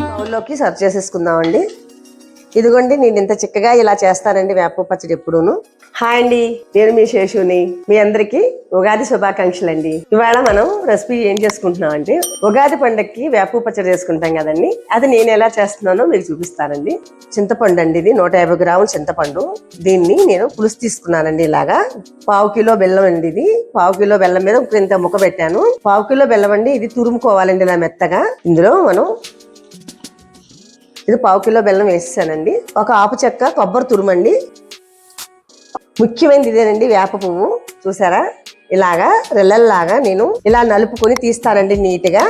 బౌల్లోకి సర్వ్ చేసేసుకుందామండి. ఇదిగోండి నేను ఇంత చిక్కగా ఇలా చేస్తానండి వేప పచ్చడి ఎప్పుడూను. హాయ్ అండి. నేను మీ శేషుని మీ అందరికి ఉగాది శుభాకాంక్షలు అండి ఇవాళ మనం రెసిపీ ఏం చేసుకుంటున్నాం అంటే ఉగాది పండక్కి వేప పచ్చడి చేసుకుంటాం కదండి. అది నేను ఎలా చేస్తున్నానో మీకు చూపిస్తానండి. చింతపండు అండి ఇది నూట యాభై గ్రాముల చింతపండు. దీన్ని నేను పులుసు తీసుకున్నానండి ఇలాగా. పావు కిలో బెల్లం అండి ఇది. పావు కిలో బెల్లం మీద ఇంత ముక్క పెట్టాను. పావు కిలో బెల్లం అండి ఇది తురుముకోవాలండి ఇలా మెత్తగా. ఇందులో మనం ఇది పావు కిలో బెల్లం వేసేసానండి. ఒక ఆపు చెక్క కొబ్బరి తురుమండి. ముఖ్యమైనది ఇదేనండి వేప పువ్వు. చూసారా? ఇలాగా రెల్లల్లాగా నేను ఇలా నలుపుకొని తీస్తానండి నీట్గా.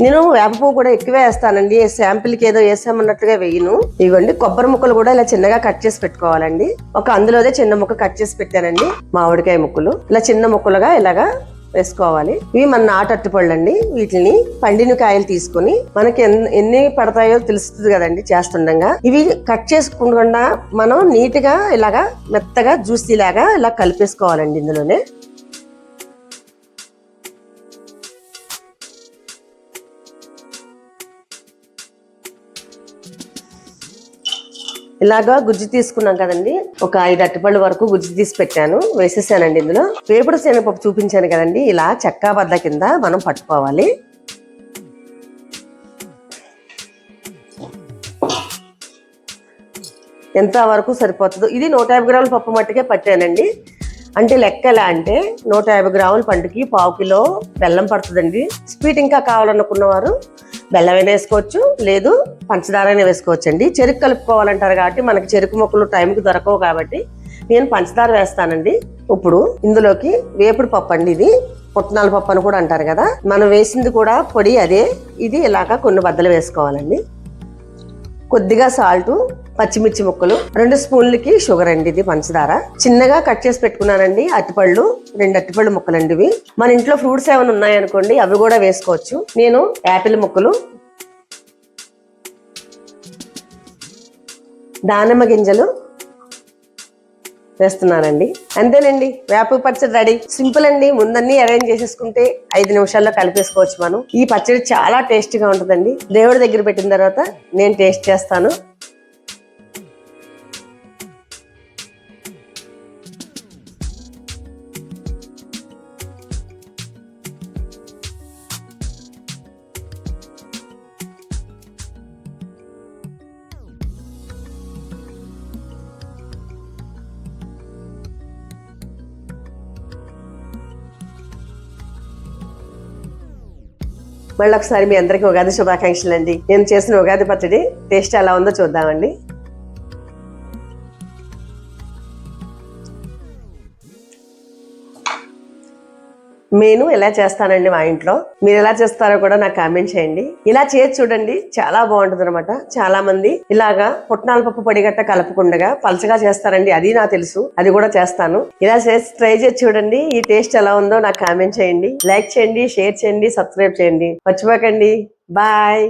నేను వేప పువ్వు కూడా ఎక్కువే వేస్తానండి. శాంపిల్కి ఏదో వేసామన్నట్టుగా వేయను. ఇవ్వండి కొబ్బరి ముక్కలు కూడా ఇలా చిన్నగా కట్ చేసి పెట్టుకోవాలండి. ఒక అందులోదే చిన్న ముక్క కట్ చేసి పెట్టానండి. మామిడికాయ ముక్కలు. ఇలా చిన్న ముక్కలుగా ఇలాగా వేసుకోవాలి. ఇవి మన నాటు అరటిపళ్ళు అండి వీటిని పండిన కాయలు తీసుకొని మనకి ఎన్ని పడతాయో తెలుస్తుంది కదండి చేస్తుండగా. ఇవి కట్ చేసుకుండా మనం నీట్గా ఇలాగా మెత్తగా జ్యూసీ లాగా ఇలా కలిపేసుకోవాలండి ఇందులోనే. ఇలాగా గుజ్జు తీసుకున్నాం కదండి. ఒక ఐదు అట్టిపళ్ళు వరకు గుజ్జు తీసి పెట్టాను. వేసేసానండి ఇందులో. వేపుడు శనగపప్పు చూపించాను కదండి. ఇలా చెక్కా బద్ద కింద మనం పట్టుకోవాలి. ఎంత వరకు సరిపోతుందో. ఇది నూట యాభై గ్రాముల పప్పు మట్టుకే పట్టానండి. అంటే లెక్క ఎలా అంటే నూట యాభై గ్రాముల పండుకి పావు కిలో బెల్లం పడుతుందండి. స్వీట్ ఇంకా కావాలనుకున్న వారు బెల్లమైనా వేసుకోవచ్చు లేదు పంచదారైనా వేసుకోవచ్చు అండి చెరుకు కలుపుకోవాలంటారు కాబట్టి మనకి చెరుకు మొక్కలు టైంకి దొరకవు కాబట్టి నేను పంచదార వేస్తానండి. ఇప్పుడు ఇందులోకి వేపుడు పప్పు అండి ఇది. పుట్నాల పప్పు అని కూడా అంటారు కదా. మనం వేసింది కూడా పొడి అదే. ఇది ఇలాగా కొన్ని బద్దలు వేసుకోవాలండి. కొద్దిగా సాల్ట్ పచ్చిమిర్చి ముక్కలు రెండు స్పూన్లకి షుగర్ అండి ఇది పంచదార. చిన్నగా కట్ చేసి పెట్టుకున్నానండి అరటిపళ్ళు రెండు అరటిపళ్ళు ముక్కలండి ఇవి. మన ఇంట్లో ఫ్రూట్స్ ఏమైనా ఉన్నాయనుకోండి అవి కూడా వేసుకోవచ్చు. నేను యాపిల్ ముక్కలు దానిమ్మ గింజలు వేస్తున్నానండి అంతేనండి వేప పచ్చడి రెడీ. సింపుల్ అండి ముందన్నీ అరేంజ్ చేసేసుకుంటే ఐదు నిమిషాల్లో కలిపేసుకోవచ్చు మనం. ఈ పచ్చడి చాలా టేస్టీగా ఉంటుందండి. దేవుడి దగ్గర పెట్టిన తర్వాత నేను టేస్ట్ చేస్తాను. మళ్ళీ ఒకసారి మీ అందరికీ ఉగాది శుభాకాంక్షలు అండి నేను చేసిన ఉగాది పచ్చడి టేస్ట్ ఎలా ఉందో చూద్దామండి. నేను ఎలా చేస్తానండి మా ఇంట్లో? మీరు ఎలా చేస్తారో కూడా నాకు కామెంట్ చేయండి. ఇలా చేసి చూడండి చాలా బాగుంటుంది అనమాట చాలా మంది ఇలాగా పుట్నాల పప్పు పొడిగట్ట కలపకుండా పలచగా చేస్తారండి అది నాకు తెలుసు అది కూడా చేస్తాను. ఇలా చేసి ట్రై చేసి చూడండి ఈ టేస్ట్ ఎలా ఉందో నాకు కామెంట్ చేయండి. లైక్ చేయండి షేర్ చేయండి సబ్స్క్రైబ్ చేయండి. మర్చిపోకండి. బాయ్.